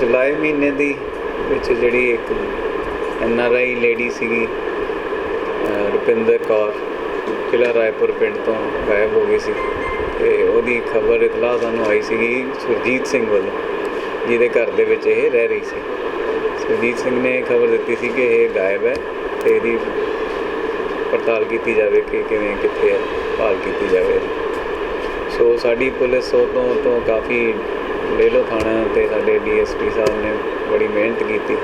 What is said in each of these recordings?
ਜੁਲਾਈ ਮਹੀਨੇ ਦੀ ਵਿੱਚ ਜਿਹੜੀ ਇੱਕ ਐਨ ਆਰ ਆਈ ਲੇਡੀ ਸੀਗੀ ਰੁਪਿੰਦਰ ਕੌਰ, ਜ਼ਿਲ੍ਹਾ ਰਾਏਪੁਰ ਪਿੰਡ ਤੋਂ ਗਾਇਬ ਹੋ ਗਈ ਸੀ। ਤੇ ਉਹਦੀ ਖਬਰ ਇਤਲਾਹ ਸਾਨੂੰ ਆਈ ਸੀਗੀ ਸੁਰਜੀਤ ਸਿੰਘ ਵੱਲੋਂ, ਜਿਹਦੇ ਘਰ ਦੇ ਵਿੱਚ ਇਹ ਰਹਿ ਰਹੀ ਸੀ। ਸੁਰਜੀਤ ਸਿੰਘ ਨੇ ਖਬਰ ਦਿੱਤੀ ਸੀ ਕਿ ਇਹ ਗਾਇਬ ਹੈ ਤੇ ਇਹਦੀ ਪੜਤਾਲ ਕੀਤੀ ਜਾਵੇ ਕਿ ਕਿਵੇਂ, ਕਿੱਥੇ ਹੈ, ਭਾਲ ਕੀਤੀ ਜਾਵੇ। ਸੋ ਸਾਡੀ ਪੁਲਿਸ ਉਦੋਂ ਤੋਂ ਕਾਫੀ ਲੇਲੋ ਥਾਣਾ ਤੇ ਸਾਡੇ ਡੀਐਸਪੀ ਸਾਹਿਬ ਨੇ ਬੜੀ ਮਿਹਨਤ ਕੀਤੀ।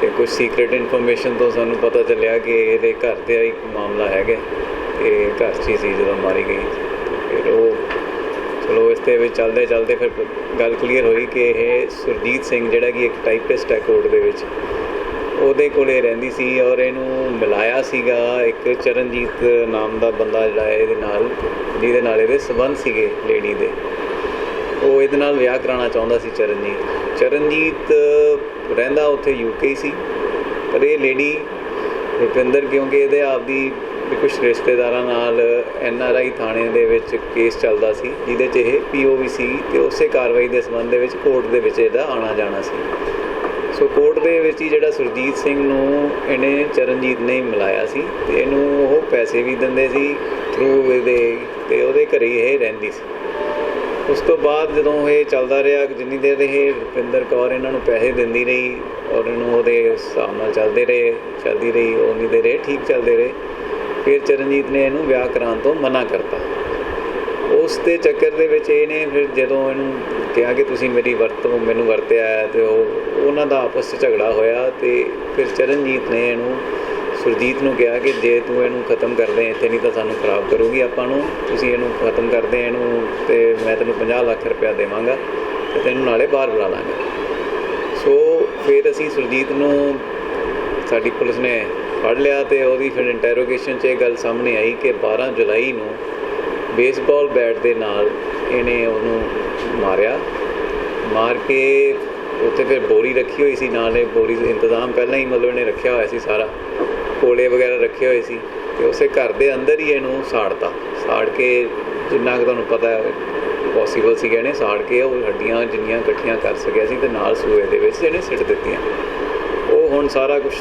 ਤੇ ਕੁਝ ਸੀਕ੍ਰੀਟ ਇਨਫੋਰਮੇਸ਼ਨ ਤੋਂ ਸਾਨੂੰ ਪਤਾ ਚੱਲਿਆ ਕਿ ਇਹਦੇ ਘਰ ਤੇ ਇੱਕ ਮਾਮਲਾ ਹੈਗਾ। ਕਿ ਘਰ 'ਚ ਹੀ ਸੀ ਜਦੋਂ ਮਾਰੀ ਗਈ। ਫਿਰ ਉਹ ਚਲੋ ਇਸ ਦੇ ਵਿੱਚ ਚੱਲਦੇ ਚੱਲਦੇ ਫਿਰ ਗੱਲ ਕਲੀਅਰ ਹੋਈ ਕਿ ਇਹ ਸੁਰਜੀਤ ਸਿੰਘ ਜਿਹੜਾ ਕਿ ਇੱਕ ਟਾਈਪਿਸਟ ਹੈ ਕੋਰਟ ਦੇ ਵਿੱਚ, ਉਹਦੇ ਕੋਲੇ ਰਹਿੰਦੀ ਸੀ ਔਰ ਇਹਨੂੰ ਮਿਲਾਇਆ ਸੀਗਾ। ਇੱਕ ਚਰਨਜੀਤ ਨਾਮ ਦਾ ਬੰਦਾ ਜਿਹੜਾ ਹੈ, ਇਹਦੇ ਨਾਲ ਜਿਹਦੇ ਨਾਲ ਇਹਦੇ ਸਬੰਧ ਸੀਗੇ ਲੇਡੀ ਦੇ। ਉਹ ਇਹਦੇ ਨਾਲ ਵਿਆਹ ਕਰਾਉਣਾ ਚਾਹੁੰਦਾ ਸੀ ਚਰਨਜੀਤ। ਚਰਨਜੀਤ ਰਹਿੰਦਾ ਉੱਥੇ ਯੂਕੇ ਸੀ। ਪਰ ਇਹ ਲੇਡੀ ਰੁਪਿੰਦਰ, ਕਿਉਂਕਿ ਇਹਦੇ ਆਪਦੀ ਵੀ ਕੁਝ ਰਿਸ਼ਤੇਦਾਰਾਂ ਨਾਲ ਐਨ ਆਰ ਆਈ ਥਾਣੇ ਦੇ ਵਿੱਚ ਕੇਸ ਚੱਲਦਾ ਸੀ, ਜਿਹਦੇ 'ਚ ਇਹ ਪੀਓਵੀ ਸੀ ਤੇ ਉਸੇ ਕਾਰਵਾਈ ਦੇ ਸੰਬੰਧ ਦੇ ਵਿੱਚ ਕੋਰਟ ਦੇ ਵਿੱਚ ਇਹਦਾ ਆਣਾ ਜਾਣਾ ਸੀ। ਸੋ ਕੋਰਟ ਦੇ ਵਿੱਚ ਹੀ ਜਿਹੜਾ ਸੁਰਜੀਤ ਸਿੰਘ ਨੂੰ ਇਹਨੇ ਚਰਨਜੀਤ ਨੇ ਮਿਲਾਇਆ ਸੀ ਤੇ ਇਹਨੂੰ ਉਹ ਪੈਸੇ ਵੀ ਦਿੰਦੇ ਸੀ ਥਰੂ ਇਹਦੇ ਤੇ ਉਹਦੇ ਘਰੇ ਹੀ ਇਹ ਰਹਿੰਦੀ ਸੀ। ਉਸ ਤੋਂ ਬਾਅਦ ਜਦੋਂ ਇਹ ਚੱਲਦਾ ਰਿਹਾ, ਜਿੰਨੀ ਦੇਰ ਇਹ ਰੁਪਿੰਦਰ ਕੌਰ ਇਹਨਾਂ ਨੂੰ ਪੈਸੇ ਦਿੰਦੀ ਰਹੀ ਔਰ ਇਹਨੂੰ ਉਹਦੇ ਹਿਸਾਬ ਨਾਲ ਚੱਲਦੇ ਰਹੇ, ਚੱਲਦੀ ਰਹੀ ਉਨੀ ਦੇਰ ਇਹ ਠੀਕ ਚੱਲਦੇ ਰਹੇ, ਫਿਰ ਚਰਨਜੀਤ ਨੇ ਇਹਨੂੰ ਵਿਆਹ ਕਰਾਉਣ ਤੋਂ ਮਨਾ ਕਰਤਾ। ਉਸ ਦੇ ਚੱਕਰ ਦੇ ਵਿੱਚ ਇਹਨੇ ਫਿਰ ਜਦੋਂ ਇਹਨੂੰ ਕਿਹਾ ਕਿ ਤੁਸੀਂ ਮੇਰੀ ਵਰਤੋਂ, ਮੈਨੂੰ ਵਰਤਿਆ ਹੈ ਤੇ ਉਹ, ਉਹਨਾਂ ਦਾ ਆਪਸ ਵਿੱਚ ਝਗੜਾ ਹੋਇਆ ਤੇ ਫਿਰ ਚਰਨਜੀਤ ਨੇ ਇਹਨੂੰ ਸੁਰਜੀਤ ਨੂੰ ਕਿਹਾ ਕਿ ਜੇ ਤੂੰ ਇਹਨੂੰ ਖਤਮ ਕਰਦੇ ਇੱਥੇ ਨਹੀਂ ਤਾਂ ਸਾਨੂੰ ਖਰਾਬ ਕਰੂਗੀ, ਆਪਾਂ ਨੂੰ ਤੁਸੀਂ ਇਹਨੂੰ ਖਤਮ ਕਰਦੇ ਇਹਨੂੰ ਤੇ ਮੈਂ ਤੈਨੂੰ 50 ਲੱਖ ਰੁਪਇਆ ਦੇਵਾਂਗਾ ਤੇ ਤੈਨੂੰ ਨਾਲੇ ਬਾਹਰ ਬੁਲਾ ਲਾਂਗਾ। ਸੋ ਫਿਰ ਅਸੀਂ ਸੁਰਜੀਤ ਨੂੰ ਸਾਡੀ ਪੁਲਿਸ ਨੇ ਫੜ ਲਿਆ ਤੇ ਉਹਦੀ ਫਿਰ ਇੰਟਰੋਗੇਸ਼ਨ 'ਚ ਇਹ ਗੱਲ ਸਾਹਮਣੇ ਆਈ ਕਿ 12 ਜੁਲਾਈ ਨੂੰ ਬੇਸਬਾਲ ਬੈਟ ਦੇ ਨਾਲ ਇਹਨੇ ਉਹਨੂੰ ਮਾਰਿਆ। ਮਾਰ ਕੇ ਉੱਥੇ ਫਿਰ ਬੋਰੀ ਰੱਖੀ ਹੋਈ ਸੀ, ਨਾਲੇ ਬੋਰੀ ਦਾ ਇੰਤਜ਼ਾਮ ਪਹਿਲਾਂ ਹੀ ਮਤਲਬ ਇਹਨੇ ਰੱਖਿਆ ਹੋਇਆ ਸੀ ਸਾਰਾ। ਕੋਲੇ ਵਗੈਰਾ ਰੱਖੇ ਹੋਏ ਸੀ ਤੇ ਉਸੇ ਘਰ ਦੇ ਅੰਦਰ ਹੀ ਇਹਨੂੰ ਸਾੜਤਾ। ਸਾੜ ਕੇ ਜਿੰਨਾ ਕੁ ਤੁਹਾਨੂੰ ਪਤਾ ਹੈ ਪੋਸੀਬਲ ਸੀਗਾ ਇਹਨੇ ਸਾੜ ਕੇ ਉਹ ਹੱਡੀਆਂ ਜਿੰਨੀਆਂ ਇਕੱਠੀਆਂ ਕਰ ਸਕਿਆ ਸੀ ਤੇ ਨਾਲ ਸੂਏ ਦੇ ਵਿੱਚ ਇਹਨੇ ਸਿੱਟ ਦਿੱਤੀਆਂ। ਉਹ ਹੁਣ ਸਾਰਾ ਕੁਝ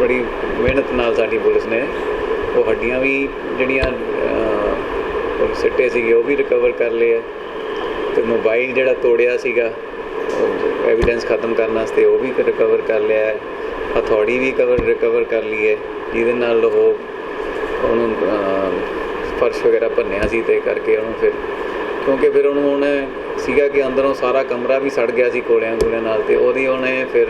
ਬੜੀ ਮਿਹਨਤ ਨਾਲ ਸਾਡੀ ਪੁਲਿਸ ਨੇ ਉਹ ਹੱਡੀਆਂ ਵੀ ਜਿਹੜੀਆਂ ਉਹ ਸਿੱਟੇ ਸੀਗੇ, ਉਹ ਵੀ ਰਿਕਵਰ ਕਰ ਲਏ ਆ। ਤੇ ਮੋਬਾਈਲ ਜਿਹੜਾ ਤੋੜਿਆ ਸੀਗਾ ਐਵੀਡੈਂਸ ਖਤਮ ਕਰਨ ਵਾਸਤੇ ਉਹ ਵੀ ਰਿਕਵਰ ਕਰ ਲਿਆ ਹਥੌੜੀ ਵੀ ਕਵਰ ਰਿਕਵਰ ਕਰ ਲਈ ਹੈ। ਜਿਹਦੇ ਨਾਲ ਉਹ ਉਹਨੂੰ ਫਰਸ਼ ਵਗੈਰਾ ਭੰਨਿਆ ਸੀ ਤੇ ਕਰਕੇ ਉਹਨੂੰ ਫਿਰ, ਕਿਉਂਕਿ ਫਿਰ ਉਹਨੂੰ ਉਹਨੇ ਸੀਗਾ ਕਿ ਅੰਦਰੋਂ ਸਾਰਾ ਕਮਰਾ ਵੀ ਸੜ ਗਿਆ ਸੀ ਕੋਲਿਆਂ ਕੋਲਿਆਂ ਨਾਲ ਤੇ ਉਹਦੀ ਉਹਨੇ ਫਿਰ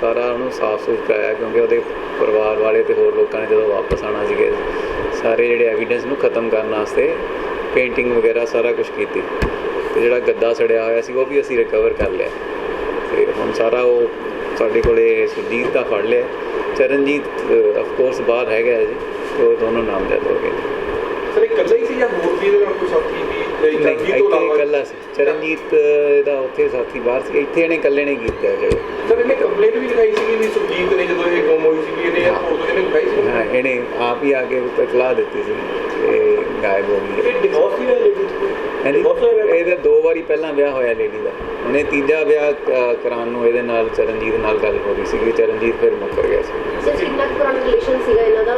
ਸਾਰਾ ਉਹਨੂੰ ਸਾਫ਼ ਸੁਥਰਾ ਕਰਾਇਆ ਕਿਉਂਕਿ ਉਹਦੇ ਪਰਿਵਾਰ ਵਾਲੇ ਤੇ ਹੋਰ ਲੋਕਾਂ ਨੇ ਜਦੋਂ ਵਾਪਸ ਆਣਾ ਸੀਗੇ, ਸਾਰੇ ਜਿਹੜੇ ਐਵੀਡੈਂਸ ਨੂੰ ਖਤਮ ਕਰਨ ਵਾਸਤੇ ਪੇਂਟਿੰਗ ਵਗੈਰਾ ਸਾਰਾ ਕੁਝ ਕੀਤੀ ਤੇ ਜਿਹੜਾ ਗੱਦਾ ਸੜਿਆ ਹੋਇਆ ਸੀ ਉਹ ਵੀ ਅਸੀਂ ਰਿਕਵਰ ਕਰ ਲਿਆ। ਤੇ ਹੁਣ ਸਾਰਾ ਉਹ ਸਾਡੇ ਕੋਲੇ ਸੁਰਜੀਤ ਦਾ ਫੜ ਲਿਆ। ਚਰਨਜੀਤ ਆਫ ਕੋਰਸ ਬਾਹਰ ਹੈਗਾ ਹੈ ਜੀ। ਉਹ ਦੋਨੋਂ ਨਾਮਜ਼ਦ ਹੋ ਗਏ ਨੇ। ਸਰ ਇਹ ਇਕੱਲਾ ਹੀ ਸੀ ਜਾਂ ਹੋਰ ਵੀ ਇਹਦੇ ਨਾਲ ਕੋਈ ਸਾਥੀ ਵੀ? ਨਹੀਂ ਇਕੱਲਾ ਸੀ। ਚਰਨਜੀਤ ਦਾ ਉੱਥੇ ਸਾਥੀ ਬਾਹਰ ਸੀ। ਇੱਥੇ ਇਹਨੇ ਇਕੱਲੇ ਨੇ ਕੀਤਾ ਹੈ ਜਿਹੜਾ। ਸਰ ਇਹਨੇ ਕੰਪਲੇਂਟ ਵੀ ਲਿਖਾਈ ਸੀ ਵੀ ਸੁਰਜੀਤ ਨੇ ਜਦੋਂ ਇਹ ਗੁੰਮ ਹੋਈ ਸੀ ਇਹਨੇ 에어ਪੋਰਟ ਤੋਂ ਇਹਨੇ ਲਿਖਾਈ ਸੀ? ਹਾਂ ਇਹਨੇ ਆਪ ਹੀ ਆ ਕੇ ਇਤਲਾਹ ਦਿੱਤੀ ਸੀ। ਕਿ ਗਾਇਬ ਹੋ ਗਈ ਹੈ ਇਹ ਡਿਵੋਰਸ ਹੀ ਹੋਇਆ ਲੇਡੀ ਹਾਂਜੀ ਡਿਵੋਰਸ ਹੋਇਆ ਇਹਦਾ ਦੋ ਵਾਰੀ ਪਹਿਲਾਂ ਵਿਆਹ ਹੋਇਆ ਲੇਡੀ ਦਾ। ਉਹਨੇ ਤੀਜਾ ਵਿਆਹ ਕਰਾਉਣ ਨੂੰ ਇਹਦੇ ਨਾਲ ਚਰਨਜੀਤ ਨਾਲ ਗੱਲ ਹੋ ਗਈ ਸੀ ਕਿ ਚਰਨਜੀਤ ਫਿਰ ਮੁੱਕਰ ਗਿਆ ਸੀ। ਸਰ ਕਿੰਨਾ ਪੁਰਾਣਾ ਰਿਲੇਸ਼ਨ ਸੀਗਾ ਇਹਨਾਂ ਦਾ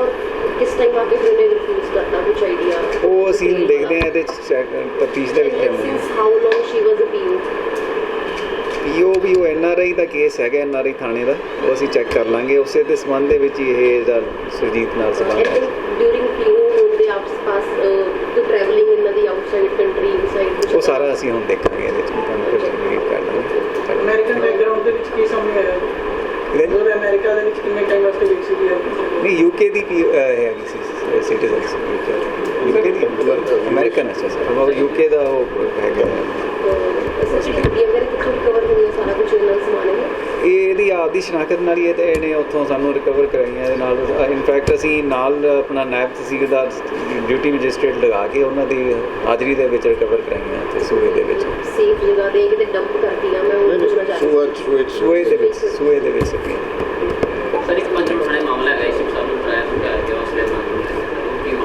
ਕਿਸ ਟਾਈਮ ਆ ਕੇ ਫਿਰ ਉਹਨੇ ਰਿਫਿਊਜ਼ ਕਰਤਾ ਕੁਝ ਆਈਡੀਆ ਉਹ ਅਸੀਂ ਦੇਖਦੇ ਹਾਂ ਇਹਦੇ ਤਫਤੀਸ਼ ਦੇ ਵਿੱਚ ਹਾਊ ਲੌਂਗ ਸ਼ੀ ਵਾਸ ਅ ਪੀਓ ਪੀਓ ਵੀ ਉਹ N R I the case ਹੈਗਾ ਐਨ ਆਰ ਆਈ ਥਾਣੇ ਦਾ। ਉਹ ਅਸੀਂ ਚੈੱਕ ਕਰ ਲਾਂਗੇ। ਉਸੇ ਦੇ ਸੰਬੰਧ ਦੇ ਵਿੱਚ ਹੀ ਇਹ ਇਹਦਾ ਸੁਰਜੀਤ ਨਾਲ ਸੰਬੰਧ ਹੈ ਡਿਊਰਿੰਗ ਪੀਓ ਹੋਣ ਦੇ ਆਪਸ pass to travelling in the outside country inside ਉਹ ਸਾਰਾ ਅਸੀਂ ਹੁਣ ਦੇਖਾਂਗੇ ਇਹਦੇ ਚ ਤੁਹਾਨੂੰ ਫਿਰ ਬਰੀਫ ਕਰ ਲਾਂਗੇ ਅਮਰੀਕਨ ਬੈਕਗ੍ਰਾਉਂਡ ਦੇ ਵਿੱਚ ਕੀ ਸਾਹਮਣੇ ਆਇਆ? ਇਹਦੇ- ਜਦੋਂ ਅਮਰੀਕਾ ਦੇ ਵਿੱਚ ਕਿੰਨੇ ਟਾਈਮ ਵਾਸਤੇ ਗਈ ਸੀ ਨਹੀਂ ਯੂਕੇ ਦੀ ਪੀ ਹੈਗੀ ਸੀ ਸਿਟੀਜ਼ਨ ਯੂਕੇ ਦੀ ਅਮਰੀਕਨ ਅੱਛਾ ਸਰ ਉਹ ਯੂਕੇ ਦਾ ਉਹ ਹੈਗਾ ਅਸੀਂ ਹੱਡੀਆਂ ਵਗੈਰਾ ਕਿੱਥੋਂ ਰਿਕਵਰ ਹੋਈਆਂ ਸਾਰਾ ਕੁਝ ਇਹਨਾਂ ਦਾ ਸਮਾਨ ਹੈ। ਇਹ ਇਹਦੀ ਆਪਦੀ ਸ਼ਨਾਖਤ ਨਾਲ ਹੀ ਇਹ ਤੇ ਇਹਨੇ ਉੱਥੋਂ ਸਾਨੂੰ ਰਿਕਵਰ ਕਰਾਈਆਂ ਇਹਦੇ ਨਾਲ। ਇਨਫੈਕਟ ਅਸੀਂ ਨਾਲ ਆਪਣਾ ਨਾਇਬ ਤਹਿਸੀਲਦਾਰ ਡਿਊਟੀ ਮੈਜਿਸਟ੍ਰੇਟ ਲਗਾ ਕੇ ਉਹਨਾਂ ਦੀ ਹਾਜ਼ਰੀ ਦੇ ਵਿੱਚ ਰਿਕਵਰ ਕਰਾਈਆਂ ਤੇ ਸੂਏ ਦੇ ਵਿੱਚ। ਸੇਫ ਜਗ੍ਹਾ ਤੇ ਕਿਤੇ ਡੰਪ ਕਰਤੀ ਆ ਮੈਂ ਉਹ ਪੁੱਛਣਾ ਸੂਆ ਸੂਏ ਸੂਏ ਦੇ ਵਿੱਚ ਸੂਏ ਦੇ ਵਿੱਚ। ਸਰ ਇੱਕ ਪੰਜ ਥਾਣੇ ਮਾਮਲਾ ਹੈਗਾ ਇਸ